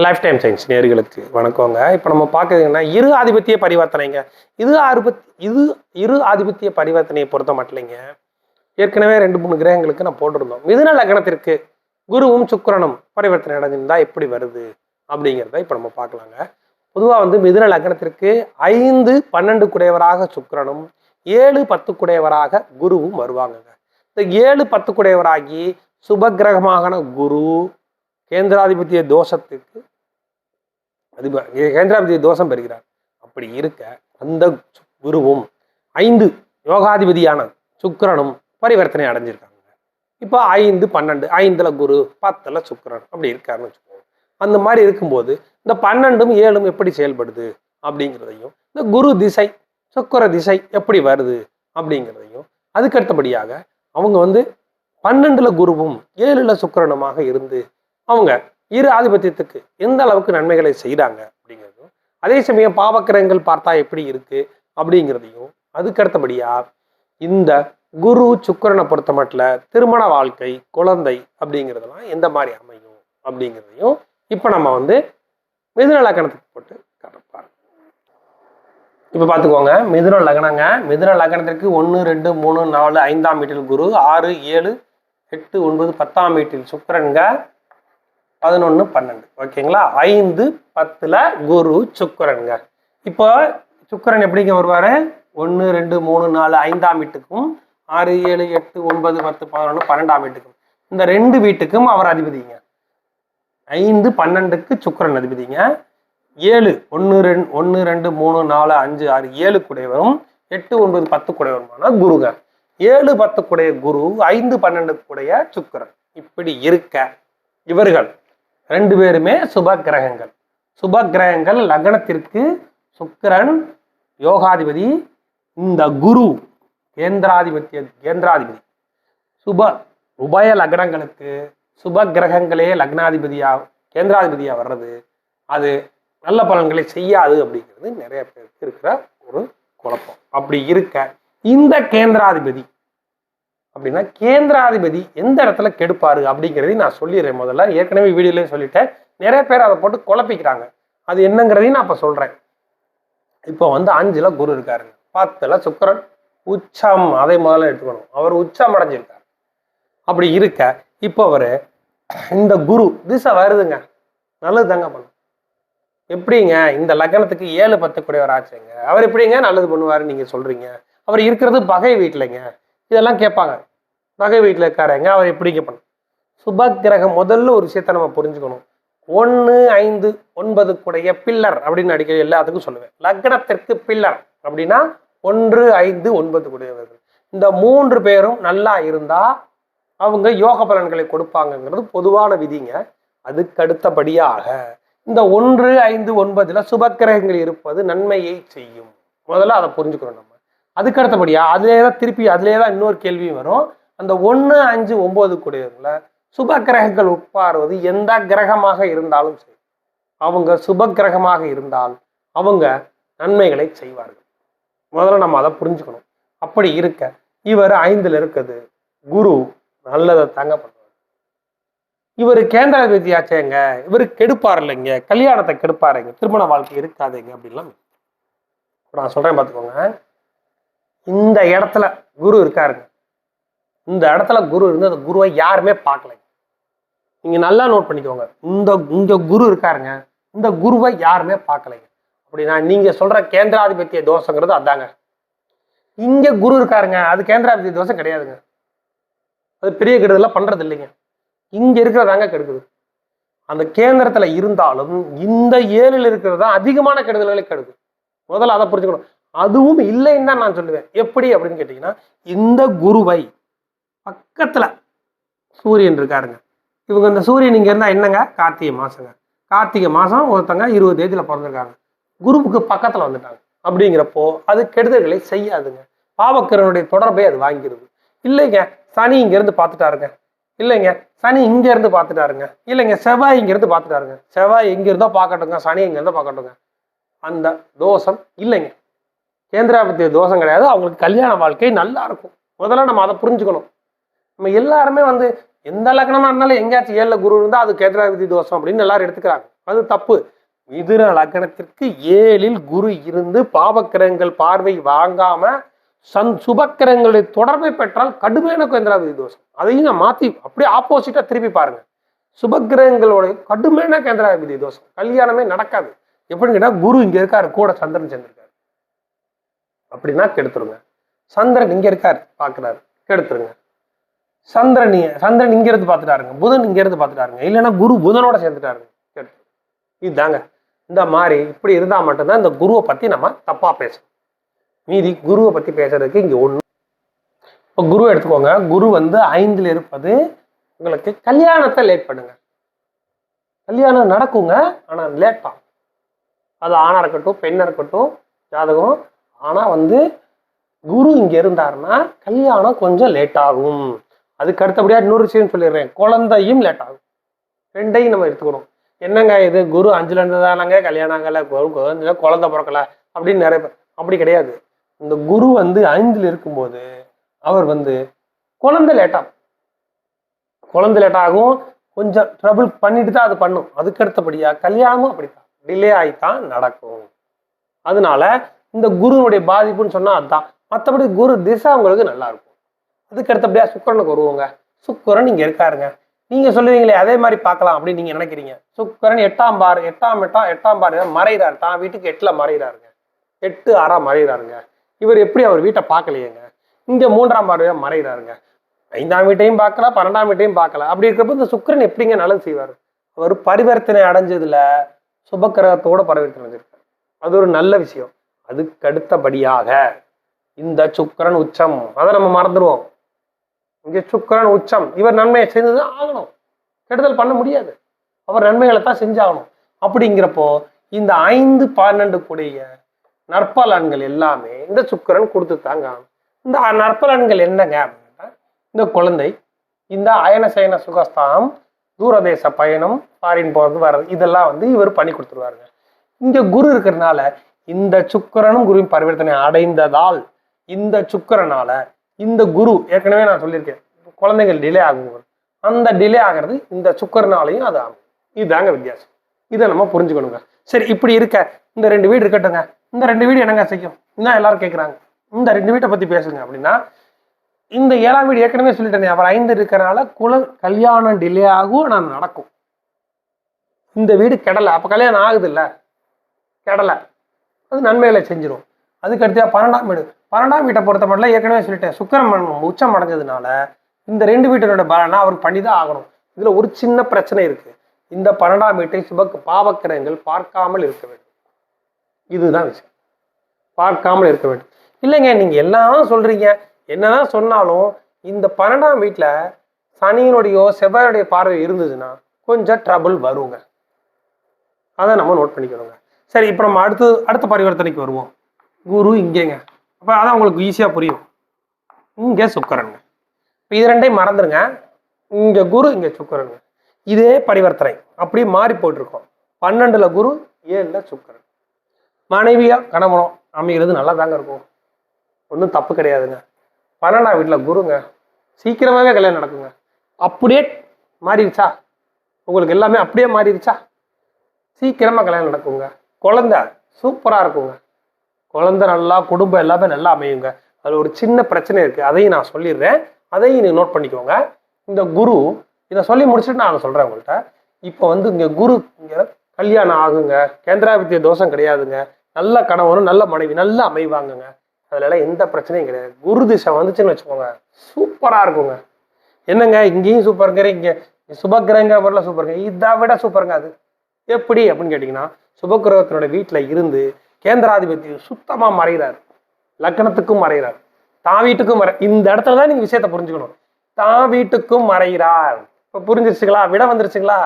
Life time science நேர்களுக்கு வணக்கங்க. இப்போ நம்ம பார்க்குறதுங்கன்னா இரு ஆதிபத்திய பரிவர்த்தனைங்க. இது ஆதிபத் இது இரு ஆதிபத்திய பரிவர்த்தனையை பொறுத்த மாட்டலைங்க ஏற்கனவே ரெண்டு மூணு கிரகங்களுக்கு நான் போட்டிருந்தோம். மிதுன லக்னத்திற்கு குருவும் சுக்கரனும் பரிவர்த்தனை அடைஞ்சிருந்தா எப்படி வருது? அப்படிங்கிறத இப்போ நம்ம பார்க்கலாங்க. பொதுவாக வந்து மிதுன லக்னத்திற்கு ஐந்து பன்னெண்டு குடையவராக சுக்கரனும் ஏழு பத்து குடையவராக குருவும் வருவாங்கங்க. இந்த ஏழு பத்து குடையவராகி சுபகிரகமான குரு கேந்திராதிபத்திய தோஷத்துக்கு அதிபர் கேந்திராதிபத்திய தோஷம் பெறுகிறார். அப்படி இருக்க அந்த சு- குருவும் ஐந்து யோகாதிபதியான சுக்கிரனும் பரிவர்த்தனை அடைஞ்சிருக்காங்க. இப்போ ஐந்து பன்னெண்டு ஐந்துல குரு பத்துல சுக்கரன் அப்படி இருக்காருன்னு வச்சுக்கோங்க. அந்த மாதிரி இருக்கும்போது இந்த பன்னெண்டும் ஏழும் எப்படி செயல்படுது அப்படிங்கிறதையும் இந்த குரு திசை சுக்கர திசை எப்படி வருது அப்படிங்கிறதையும் அதுக்கு அடுத்தபடியாக அவங்க வந்து பன்னெண்டுல குருவும் ஏழுல சுக்கரனுமாக இருந்து அவங்க இரு ஆதிபத்தியத்துக்கு எந்த அளவுக்கு நன்மைகளை செய்கிறாங்க அப்படிங்கிறதும் அதே சமயம் பாவக்கிரகங்கள் பார்த்தா எப்படி இருக்கு அப்படிங்கிறதையும் அதுக்கடுத்தபடியா இந்த குரு சுக்கரனை பொறுத்த மட்டும் திருமண வாழ்க்கை குழந்தை அப்படிங்கிறதெல்லாம் எந்த மாதிரி அமையும் அப்படிங்கிறதையும் இப்போ நம்ம வந்து மிதுன லக்கணத்துக்கு போட்டு கலப்பாரு இப்போ பார்த்துக்கோங்க மிதுன லக்னங்க மிதுன லக்னத்திற்கு ஒன்று ரெண்டு மூணு நாலு ஐந்தாம் வீட்டில் குரு ஆறு ஏழு எட்டு ஒன்பது பத்தாம் வீட்டில் சுக்கிரன்க பதினொன்று பன்னெண்டு. ஓகேங்களா? ஐந்து பத்தில் குரு சுக்கிரன்க இப்போ சுக்கிரன் எப்படிங்க வருவார்? ஒன்று ரெண்டு மூணு நாலு ஐந்தாம் வீட்டுக்கும் ஆறு ஏழு எட்டு ஒன்பது பத்து பதினொன்று பன்னெண்டாம் வீட்டுக்கும். இந்த ரெண்டு வீட்டுக்கும் அவர் அதிபதிங்க. ஐந்து பன்னெண்டுக்கு சுக்கிரன் அதிபதிங்க. ஏழு ஒன்று ரெண்டு ஒன்று ரெண்டு மூணு நாலு அஞ்சு ஆறு ஏழு குடையவரும் எட்டு ஒன்பது பத்து குடையவருமான குருங்க. ஏழு பத்து குடைய குரு ஐந்து பன்னெண்டு குடைய சுக்கிரன். இப்படி இருக்க இவர்கள். ரெண்டு பேருமே சுப கிரகங்கள் சுப கிரகங்கள் லக்னத்திற்கு சுக்கிரன் யோகாதிபதி இந்த குரு கேந்திராதிபத்திய கேந்திராதிபதி. சுப உபய லக்னங்களுக்கு சுப கிரகங்களே லக்னாதிபதியா கேந்திராதிபதியா வர்றது அது நல்ல பலன்களை செய்யாது அப்படிங்கிறது நிறைய பேருக்கு இருக்கிற ஒரு குழப்பம். அப்படி இருக்க இந்த கேந்திராதிபதி அப்படின்னா கேந்திராதிபதி எந்த இடத்துல கெடுப்பாரு அப்படிங்கிறதையும் நான் சொல்லிடுறேன் முதல்ல. ஏற்கனவே வீடியோலையும் சொல்லிட்டேன். நிறைய பேர் அதை போட்டு குழப்பிக்கிறாங்க. அது என்னங்கிறதையும் நான் இப்போ சொல்கிறேன் இப்போ வந்து அஞ்சில் குரு இருக்காருங்க பத்தில் சுக்கரன். உச்சம் அதை முதல்ல எடுத்துக்கணும். அவர் உச்சம் அடைஞ்சிருக்கார். அப்படி இருக்க இப்போ அவர் இந்த குரு திசை வருதுங்க. நல்லது தாங்க பண்ணும். எப்படிங்க? இந்த லக்னத்துக்கு ஏழு பத்து கூடியவர் ஆச்சுங்க அவர் எப்படிங்க நல்லது பண்ணுவாருன்னு நீங்கள் சொல்கிறீங்க அவர் இருக்கிறது பகை வீட்டிலைங்க. இதெல்லாம் கேட்பாங்க. நகை வீட்டில் இருக்காருங்க அவர் எப்படிங்க பண்ண. சுப கிரகம் முதல்ல ஒரு விஷயத்த நம்ம புரிஞ்சுக்கணும். ஒன்று ஐந்து ஒன்பது கூடைய பில்லர் அப்படின்னு அடிக்கடி எல்லாத்துக்கும் சொல்லுவேன். லக்னத்திற்கு பில்லர் அப்படின்னா ஒன்று ஐந்து ஒன்பது கூடியவர்கள் இந்த மூன்று பேரும் நல்லா இருந்தால் அவங்க யோக பலன்களை கொடுப்பாங்கங்கிறது பொதுவான விதிங்க. அதுக்கு அடுத்தபடியாக இந்த ஒன்று ஐந்து ஒன்பதில் சுபக்கிரகங்கள் இருப்பது நன்மையை செய்யும். முதல்ல அதை புரிஞ்சுக்கிறோம் நம்ம. அதுக்கு அடுத்தபடியாக அதுலேயே தான் திருப்பி அதுலேயே தான் இன்னொரு கேள்வியும் வரும். அந்த ஒன்று அஞ்சு ஒம்பது கூடியவங்கள சுப கிரகங்கள் உட்பாருவது எந்த கிரகமாக இருந்தாலும் சரி. அவங்க சுப கிரகமாக இருந்தால் அவங்க நன்மைகளை செய்வார்கள். முதல்ல நம்ம அதை புரிஞ்சுக்கணும். அப்படி இருக்க இவர் ஐந்தில் இருக்குது. குரு நல்லதை தாங்க பண்ணுவார். இவர் கேந்திராதிபதி ஆச்சேங்க இவர் கெடுப்பார் இல்லைங்க கல்யாணத்தை கெடுப்பாருங்க திருமண வாழ்க்கை இருக்காதுங்க அப்படின்லாம். நான் சொல்கிறேன் பார்த்துக்கோங்க இந்த இடத்துல குரு இருக்காருங்க இந்த இடத்துல குரு இருந்து அந்த குருவை யாருமே பார்க்கலைங்க நீங்க நல்லா நோட் பண்ணிக்கோங்க. இந்த இங்க குரு இருக்காருங்க இந்த குருவை யாருமே பார்க்கலைங்க அப்படின்னா நீங்க சொல்ற கேந்திராதிபத்திய தோஷங்கிறது அதாங்க. இங்க குரு இருக்காருங்க அது கேந்திராதிபத்திய தோஷம் கிடையாதுங்க. அது பெரிய கெடுதலாம் பண்றது இல்லைங்க. இங்க இருக்கிறதாங்க கெடுக்குது. அந்த கேந்திரத்துல இருந்தாலும் இந்த ஏழில் இருக்கிறது தான் அதிகமான கெடுதல்களை கெடுக்குது முதல்ல அதை புரிஞ்சுக்கணும். அதுவும் இல்லைன்னு தான் நான் சொல்லுவேன். எப்படி அப்படின்னு கேட்டிங்கன்னா இந்த குருவை பக்கத்துல சூரியன் இருக்காருங்க. இவங்க இந்த சூரியன் இங்க இருந்தா என்னங்க? கார்த்திகை மாசங்க. கார்த்திகை மாசம் ஒருத்தங்க இருபது தேதியில பிறந்திருக்காங்க. குருவுக்கு பக்கத்துல வந்துட்டாங்க. அப்படிங்கிறப்போ அது கெடுதல்களை செய்யாதுங்க. பாவக்கரனுடைய தொடர்பை அது வாங்கிடுது இல்லைங்க சனி இங்கேருந்து பார்த்துட்டாருங்க இல்லைங்க சனி இங்க இருந்து பார்த்துட்டாருங்க இல்லைங்க செவ்வாய் இங்கேருந்து பார்த்துட்டாருங்க செவ்வாய் எங்கேருந்தோ பார்க்கட்டுங்க சனி இங்கிருந்தோ பார்க்கட்டுங்க அந்த தோஷம் இல்லைங்க. கேந்திராபத்திய தோஷம் கிடையாது. அவங்களுக்கு கல்யாண வாழ்க்கை நல்லா இருக்கும். முதல்ல நம்ம அதை புரிஞ்சுக்கணும். நம்ம எல்லாருமே வந்து எந்த லக்னமாக இருந்தாலும் எங்கேயாச்சும் ஏழில் குரு இருந்தால் அது கேந்திராபதி தோஷம் அப்படின்னு எல்லாரும் எடுத்துக்கிறாங்க. அது தப்பு. மிதுன லக்னத்திற்கு ஏழில் குரு இருந்து பாவக்கிரகங்கள் பார்வை வாங்காம சன் சுபக்கிரகங்களுடைய தொடர்பை பெற்றால் கடுமையான கேந்திராபதி தோஷம். அதையும் நான் அப்படியே ஆப்போசிட்டாக திருப்பி பாருங்க. சுபக்கிரகங்களோட கடுமையான கேந்திராபதி தோஷம். கல்யாணமே நடக்காது. எப்படின்னு கேட்டால் குரு இங்கே இருக்காரு. கூட சந்திரன் சேர்ந்திருக்காரு. அப்படின்னா கெடுத்துருங்க. சந்திரன் இங்க இருக்காரு பாக்குறாரு கெடுத்துருங்க. சந்திரன் சந்திரன் இங்க இருந்து பார்த்துட்டாருங்க புதன் இங்க இருந்து பார்த்துட்டாருங்க இல்லைன்னா குரு புதனோட சேர்ந்துட்டாருங்க. கெடுத்து இதுதாங்க இந்த மாதிரி இப்படி இருந்தா மட்டும்தான் இந்த குருவை பத்தி நம்ம தப்பா பேசணும். மீதி குருவை பத்தி பேசுறதுக்கு இங்க ஒண்ணு இப்போ குரு எடுத்துக்கோங்க. குரு வந்து ஐந்துல இருப்பது உங்களுக்கு கல்யாணத்தை லேட் பண்ணுங்க. கல்யாணம் நடக்குங்க ஆனா லேட்டா அது ஆணா இருக்கட்டும் பெண்ணா இருக்கட்டும் ஜாதகம் ஆனா வந்து குரு இங்க இருந்தாருன்னா கல்யாணம் கொஞ்சம் லேட் ஆகும். அதுக்கு அடுத்தபடியா இன்னொரு விஷயம் சொல்லிடுறேன். குழந்தையும் லேட் ஆகும். ரெண்டையும் நம்ம எடுத்துக்கணும். என்னங்க இது? குரு அஞ்சுல இருந்ததானாங்க? கல்யாணம் ஆகலை. குழந்த குழந்தை குழந்தை பிறக்கல. அப்படின்னு நிறைய பேர் அப்படி கிடையாது. இந்த குரு வந்து ஐந்துல இருக்கும்போது அவர் வந்து குழந்தை லேட் குழந்தை லேட்டாகும் கொஞ்சம் ட்ரபிள் பண்ணிட்டு தான் அது பண்ணும். அதுக்கு அடுத்தபடியா கல்யாணமும் அப்படித்தான். டிலே ஆகித்தான் நடக்கும். அதனால இந்த குருனுடைய பாதிப்புன்னு சொன்னா அதுதான் மற்றபடி குரு திசை உங்களுக்கு நல்லா இருக்கும். அதுக்கு அடுத்தபடியா சுக்கிரனுக்கு வருவோங்க. சுக்கரன் இங்க இருக்காருங்க. நீங்க சொல்லுவீங்களே அதே மாதிரி பார்க்கலாம் அப்படின்னு நீங்க நினைக்கிறீங்க. சுக்கரன் எட்டாம் பார் எட்டாம் எட்டாம் எட்டாம் பார் மறைகிறார் தான் வீட்டுக்கு எட்டுல மறைகிறாருங்க எட்டு ஆறா மறைகிறாருங்க இவர் எப்படி அவர் வீட்டை பார்க்கலையேங்க. இங்க மூன்றாம் பார்வையா மறைகிறாருங்க ஐந்தாம் வீட்டையும் பார்க்கல பன்னெண்டாம் வீட்டையும் பார்க்கல. அப்படி இருக்கிறப்ப இந்த சுக்கிரன் எப்படிங்க நல்லது செய்வார்? அவர் பரிவர்த்தனை அடைஞ்சதுல சுபக்கிரகத்தோட பரிவர்த்தனை அடைஞ்சிருக்கார் அது ஒரு நல்ல விஷயம். அதுக்கு அடுத்தபடியாக இந்த சுக்கரன் உச்சம். அதை நம்ம மறந்துடுவோம். இங்கே சுக்கிரன் உச்சம். இவர் நன்மையை செய்தது ஆகணும். கெடுதல் பண்ண முடியாது. அவர் நன்மைகளை தான் செஞ்சாகணும். அப்படிங்கிறப்போ இந்த ஐந்து பன்னெண்டு கூடிய நற்பலன்கள் எல்லாமே இந்த சுக்கரன் கொடுத்து தாங்க ஆகணும். இந்த நற்பலன்கள் என்னங்க அப்படின்னா இந்த குழந்தை இந்த அயன சயன சுகஸ்தானம் தூரதேச பயணம் ஃபாரின் போகிறது வர்றது இதெல்லாம் வந்து இவர் பண்ணி கொடுத்துருவாருங்க. இங்க குரு இருக்கிறதுனால இந்த சுக்கரனும் குருவின் பரிவர்த்தனை அடைந்ததால் இந்த சுக்கரனால இந்த குரு ஏற்கனவே நான் சொல்லியிருக்கேன் குழந்தைகள் டிலே ஆகும் அந்த டிலே ஆகிறது இந்த சுக்கரனாலையும் அது ஆகும். இதுதாங்க வித்தியாசம். இதை நம்ம புரிஞ்சுக்கணுங்க. சரி இப்படி இருக்க இந்த ரெண்டு வீடு இருக்கட்டுங்க. இந்த ரெண்டு வீடு என்னங்க செய்யும்? என்ன எல்லாரும் கேட்குறாங்க இந்த ரெண்டு வீட்டை பத்தி பேசுங்க அப்படின்னா இந்த ஏழாம் வீடு ஏற்கனவே சொல்லிட்டேன் அவர் ஐந்து இருக்கிறனால குல கல்யாணம் டிலே ஆகும் ஆனால் நடக்கும். இந்த வீடு கெடலை. அப்போ கல்யாணம் ஆகுது இல்லை கெடலை. அது நன்மைகளை செஞ்சிடும் அதுக்கு பன்னெண்டாம் வீடு. பன்னெண்டாம் வீட்டை பொறுத்த மட்டும் ஏற்கனவே சொல்லிட்டேன். சுக்கிரமன் உச்சம் அடைஞ்சதுனால இந்த ரெண்டு வீட்டினோட பலனை அவர் பண்ணி தான் ஆகணும். இதில் ஒரு சின்ன பிரச்சனை இருக்குது இந்த பன்னெண்டாம் வீட்டை சுபக்கு பாவக்கிரகங்கள் பார்க்காமல் இருக்க வேண்டும். இதுதான் விஷயம். பார்க்காமல் இருக்க வேண்டும். இல்லைங்க நீங்கள் எல்லாம் சொல்கிறீங்க என்னதான் சொன்னாலும் இந்த பன்னெண்டாம் வீட்டில் சனியினுடையோ செவ்வாயுடைய பார்வை இருந்ததுன்னா கொஞ்சம் ட்ரபுள் வருங்க. அதை நம்ம நோட் பண்ணிக்கணுங்க. சரி இப்போ நம்ம அடுத்து அடுத்த பரிவர்த்தனைக்கு வருவோம். குரு இங்கேங்க. அப்போ அதான் உங்களுக்கு ஈஸியாக புரியும். இங்கே சுக்கரனுங்க. இப்போ இது ரெண்டையும் மறந்துடுங்க இங்கே குரு இங்கே சுக்கரனுங்க. இதே பரிவர்த்தனை. அப்படியே மாறி போயிட்டுருக்கோம். பன்னெண்டுல குரு ஏழில் சுக்கரன். மனைவியாக கணவனம் அமைகிறது நல்லா தாங்க இருக்கும். ஒன்றும் தப்பு கிடையாதுங்க. பன்னெண்டாம் வீட்டில் குருங்க. சீக்கிரமாகவே கல்யாணம் நடக்குங்க. அப்படியே மாறிடுச்சா? உங்களுக்கு எல்லாமே அப்படியே மாறிடுச்சா? சீக்கிரமாக கல்யாணம் நடக்குங்க. குழந்தை சூப்பராக இருக்குங்க. குழந்தை நல்லா குடும்பம் எல்லாமே நல்லா அமையுங்க. அதில் ஒரு சின்ன பிரச்சனை இருக்குது அதையும் நான் சொல்லிடுறேன். அதையும் நீங்கள் நோட் பண்ணிக்கோங்க. இந்த குரு இதை சொல்லி முடிச்சுட்டு நான் சொல்கிறேன் உங்கள்கிட்ட இப்போ வந்து இங்கே குரு இங்கே கல்யாணம் ஆகுங்க. கேந்திராபித்திய தோஷம் கிடையாதுங்க. நல்ல கணவனும் நல்ல மனைவி நல்லா அமைவாங்கங்க. அதுலலாம் எந்த பிரச்சனையும் கிடையாது. குரு திசை வந்துச்சுன்னு வச்சுக்கோங்க. சூப்பராக இருக்குங்க. என்னங்க? இங்கேயும் சூப்பருங்கிற இங்கே சுபக்கிரகங்கிற மாதிரிலாம் சூப்பருங்க இதை விட சூப்பருங்க அது. எப்படி அப்படின்னு கேட்டிங்கன்னா சுபக்கிரகத்தினோட வீட்டில் இருந்து கேந்திராதிபதி சுத்தமாக மறைகிறார் லக்னத்துக்கும் மறைகிறார் தான் வீட்டுக்கும் மறை இந்த இடத்துல தான் நீங்கள் விஷயத்தை புரிஞ்சுக்கணும். தான் வீட்டுக்கும் மறைகிறார். இப்போ புரிஞ்சிருச்சுங்களா? விட வந்துருச்சுங்களா?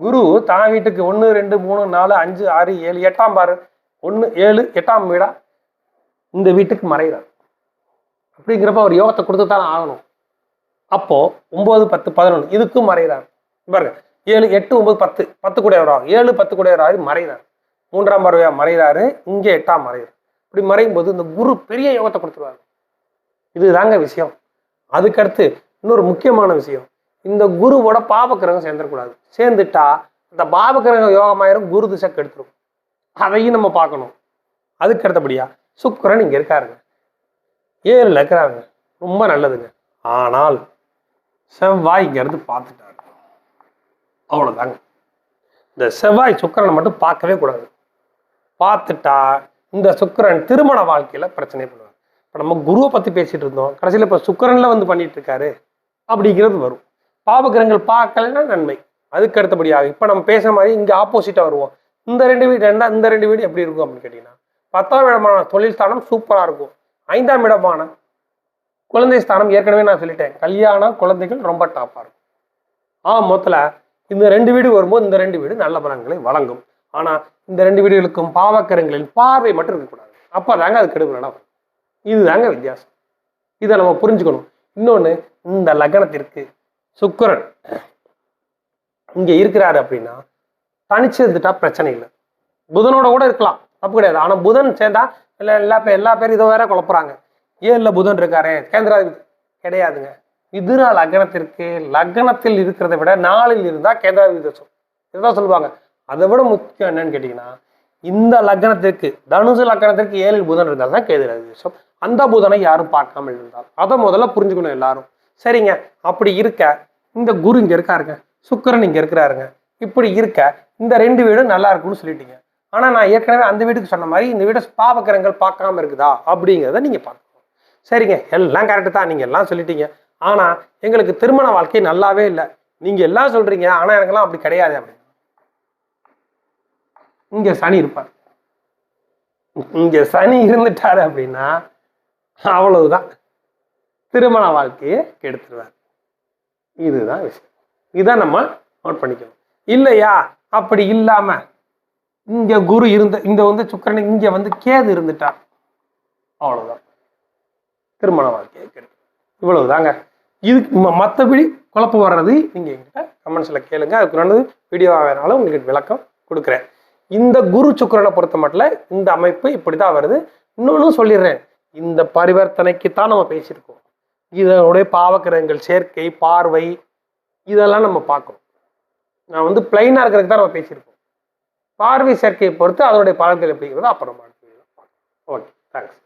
குரு தான் வீட்டுக்கு ஒன்று ரெண்டு மூணு நாலு அஞ்சு ஆறு ஏழு எட்டாம் பாரு. ஒன்று ஏழு எட்டாம் வீடா? இந்த வீட்டுக்கு மறைகிறார். அப்படிங்கிறப்ப அவர் யோகத்தை கொடுத்து தானே ஆகணும். அப்போ ஒன்பது பத்து பதினொன்று இதுக்கும் மறைகிறார். பாருங்க. ஏழு எட்டு ஒன்பது பத்து பத்து கூட ஏழு பத்து கூட வரும் மறைகிறார். மூன்றாம் பார்வையா மறைகிறாரு இங்கே எட்டாம் மறைகிறார் இப்படி மறையும் போது இந்த குரு பெரிய யோகத்தை கொடுத்துருவாரு. இதுதாங்க விஷயம். அதுக்கடுத்து இன்னொரு முக்கியமான விஷயம். இந்த குருவோட பாபக்கிரகம் சேர்ந்துடக்கூடாது. சேர்ந்துட்டா இந்த பாபக்கிரகம் யோகமாயிரும் குரு திசை கெடுத்துரும். அதையும் நம்ம பார்க்கணும். அதுக்கு அடுத்தபடியா சுக்கிரன் இங்கே இருக்காருங்க. ஏழுல இருக்கிறாருங்க. ரொம்ப நல்லதுங்க. ஆனால் செவ்வாய் இங்கேருந்து பார்த்துட்டாரு. அவ்வளவுதாங்க. இந்த செவ்வாய் சுக்கிரனை மட்டும் பார்க்கவே கூடாது. பார்த்துட்டா இந்த சுக்கிரன் திருமண வாழ்க்கையில் பிரச்சனை பண்ணுவார். இப்போ நம்ம குருவை பற்றி பேசிட்டு இருந்தோம். கடைசியில் இப்போ சுக்கரனில் வந்து பண்ணிட்டு இருக்காரு. அப்படிங்கிறது வரும். பாபகிரகங்கள் பார்க்கலன்னா நன்மை. அதுக்கு அடுத்தபடியாக இப்போ நம்ம பேசுகிற மாதிரி இங்கே ஆப்போசிட்டாக வருவோம். இந்த ரெண்டு வீடு ரெண்டா இந்த ரெண்டு வீடு எப்படி இருக்கும் அப்படின்னு கேட்டிங்கன்னா பத்தாம் இடமான தொழில் ஸ்தானம் சூப்பராக இருக்கும். ஐந்தாம் இடமான குழந்தை ஸ்தானம் ஏற்கனவே நான் சொல்லிட்டேன். கல்யாணம் குழந்தைகள் ரொம்ப டாப்பாக இருக்கும். ஆ மொத்தத்தில் இந்த ரெண்டு வீடு வரும்போது இந்த ரெண்டு வீடு நல்ல பலன்களை வழங்கும். ஆனால் இந்த ரெண்டு வீடுகளுக்கும் பாவக்கரங்களின் பார்வை மட்டும் இருக்கக்கூடாது. அப்போ தாங்க அது கெடுபலனா நடக்கும் இதுதாங்க வித்தியாசம். இதை நம்ம புரிஞ்சுக்கணும். இன்னொன்று இந்த லக்னத்திற்கு சுக்கரன் இங்கே இருக்கிறாரு அப்படின்னா தனிச்சு இருந்துட்டா பிரச்சனை இல்லை. புதனோட கூட இருக்கலாம். தப்பு கிடையாது. ஆனால் புதன் சேர்ந்தா இல்லை எல்லா பேர் எல்லா பேரும் இதை வேற குழப்புறாங்க. ஏன் இல்லை புதன் இருக்காரு? கேந்திராதிபதி. கிடையாதுங்க. மிதுன லக்னத்திற்கு லக்னத்தில் இருக்கிறத விட நாளில் இருந்தால் கேந்திராதிபதி தோஷம். இதுதான் சொல்லுவாங்க. அதை விட முக்கியம் என்னன்னு கேட்டிங்கன்னா இந்த லக்னத்திற்கு தனுசு லக்னத்திற்கு ஏழில் புதன் இருந்தால் தான் கேது தோஷம் அந்த புதனை யாரும் பார்க்காமல் இருந்தால். அதை முதல்ல புரிஞ்சுக்கணும் எல்லாரும். சரிங்க. அப்படி இருக்க இந்த குரு இங்கே இருக்காருங்க. சுக்கரன் இங்கே இருக்கிறாருங்க. இப்படி இருக்க இந்த ரெண்டு வீடும் நல்லா இருக்கும்னு சொல்லிட்டீங்க. ஆனால் நான் ஏற்கனவே அந்த வீட்டுக்கு சொன்ன மாதிரி இந்த வீடு பாவக்கிரகங்கள் பார்க்காம இருக்குதா? அப்படிங்கிறத நீங்கள் பார்க்கணும். சரிங்க. எல்லாம் கரெக்டு தான். நீங்கள் எல்லாம் சொல்லிட்டீங்க. ஆனால் எங்களுக்கு திருமண வாழ்க்கை நல்லாவே இல்லை. நீங்கள் எல்லாம் சொல்கிறீங்க ஆனால் எனக்கெல்லாம் அப்படி கிடையாது அப்படின்னு. இங்க சனி இருப்பார். இங்க சனி இருந்துட்டாரு அப்படின்னா அவ்வளவுதான். திருமண வாழ்க்கையை கெடுத்துருவார். இதுதான் விஷயம். இதான் நம்ம நோட் பண்ணிக்கணும். இல்லையா? அப்படி இல்லாம இங்க குரு இருந்த இங்க வந்து சுக்கிரன் இங்க வந்து கேது இருந்துட்டா அவ்வளவுதான். திருமண வாழ்க்கையை கெடுத்து இவ்வளவுதாங்க. இதுக்கு மற்றபடி குழப்பம் வர்றது நீங்கள் எங்கிட்ட கமெண்ட்ஸில் கேளுங்க. அதுக்கு நல்லது வீடியோவாக வேணாலும் உங்களுக்கு விளக்கம் கொடுக்குறேன். இந்த குரு சுக்கரனை பொறுத்த மட்டும் இந்த அமைப்பு இப்படிதான் வருது. இன்னொன்னு சொல்லிடுறேன். இந்த பரிவர்த்தனைக்கு தான் நம்ம பேசியிருக்கோம். இதனுடைய பாவக்கிரகங்கள் சேர்க்கை பார்வை இதெல்லாம் நம்ம பார்க்கணும். நான் வந்து பிளைனாக இருக்கிறதுக்கு தான் நம்ம பேசியிருக்கோம். பார்வை சேர்க்கையை பொறுத்து அதனுடைய பலன்கள் எப்படிங்கிறது அப்புறம் ஓகே தேங்க்ஸ்